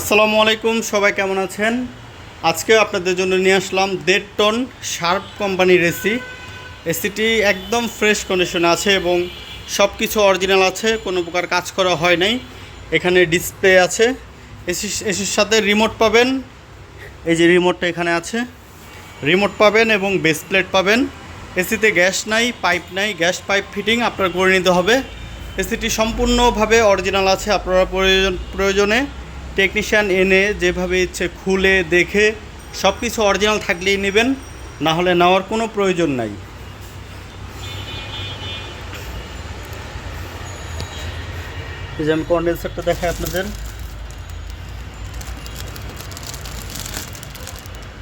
আসসালামু আলাইকুম, সবাই কেমন আছেন? আজকে আপনাদের জন্য নিয়ে আসলাম দেড় টন শার্প কোম্পানির এসি এসিটি একদম ফ্রেশ কন্ডিশনে আছে এবং সব কিছু অরিজিনাল আছে, কোনো প্রকার কাজ করা হয় নাই। এখানে ডিসপ্লে আছে। এসি, এসির সাথে রিমোট পাবেন। এই যে রিমোটটা এখানে আছে। রিমোট পাবেন এবং বেস প্লেট পাবেন। এসিতে গ্যাস নাই, পাইপ নাই, গ্যাস পাইপ ফিটিং আপনার করে নিতে হবে। এসিটি সম্পূর্ণভাবে অরিজিনাল আছে, আপনারা প্রয়োজন, প্রয়োজনে টেকনিশিয়ান এনে যেভাবে ইচ্ছে খুলে, দেখে সব কিছু অরিজিনাল থাকলেই নেবেন, না হলে নেওয়ার কোনো প্রয়োজন নাই। যে আমি কন্ডেন্সারটা দেখাই আপনাদের।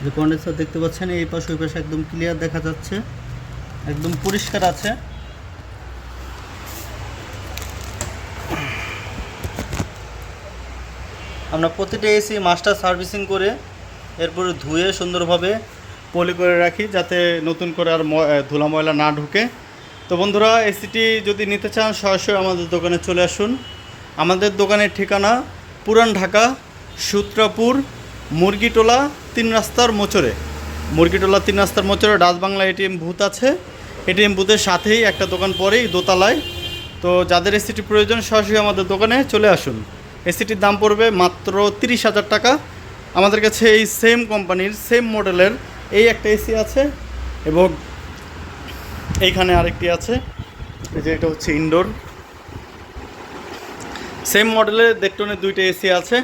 যে কন্ডেন্সার দেখতে পাচ্ছেন, এই পাশে, ওই পাশে একদম ক্লিয়ার দেখা যাচ্ছে। একদম পরিষ্কার আছে। আমরা প্রতিটা এসি মাস্টার সার্ভিসিং করে এরপরে ধুয়ে সুন্দরভাবে পলি করে রাখি যাতে নতুন করে আর ধুলা ময়লা না ঢুকে। তো বন্ধুরা এসিটি যদি নিতে চান, সরাসরি আমাদের দোকানে চলে আসুন। আমাদের দোকানের ঠিকানা পুরান ঢাকা, সূত্রাপুর, মুরগিটোলা, তিন রাস্তার মোচরে মুরগিটোলা, তিন রাস্তার মোচরে ডাচ বাংলা এটিএম বুথ আছে। এটিএম বুথের সাথেই একটা দোকান পরেই দোতলায়। তো যাদের এসিটি প্রয়োজন, সরাসরি আমাদের দোকানে চলে আসুন। এসিটির দাম পড়বে মাত্র তিরিশ হাজার টাকা। আমাদের কাছে এই সেম কোম্পানির সেম মডেলের এই একটা এসি আছে এবং এইখানে আরেকটি আছে। এই যে এটা হচ্ছে ইনডোর সেম মডেলের দেখটনের দুইটা এসি আছে।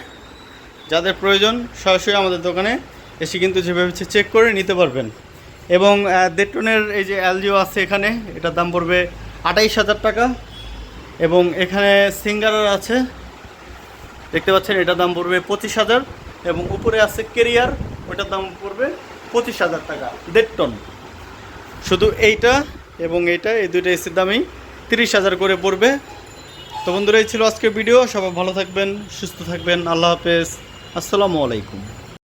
যাদের প্রয়োজন সরাসরি আমাদের দোকানে এসে কিন্তু যেভাবে চেক করে নিতে পারবেন। এবং দেড়টনের এই যে অ্যালজিও আছে এখানে, এটার দাম পড়বে আঠাইশ হাজার টাকা। এবং এখানে সিঙ্গারার আছে। দেখতে পাচ্ছেন এটা দাম পড়বে পঁচিশ হাজার এবং উপরে আছে কেরিয়ার ওটার দাম পড়বে পঁচিশ হাজার টাকা, দেড় টন। শুধু এইটা এবং এইটা, এই দুইটা এসির দামই তিরিশ হাজার করে পড়বে। তো বন্ধুরা, এই ছিল আজকের ভিডিও। সবাই ভালো থাকবেন, সুস্থ থাকবেন। আল্লাহ হাফেজ। আসসালামু আলাইকুম।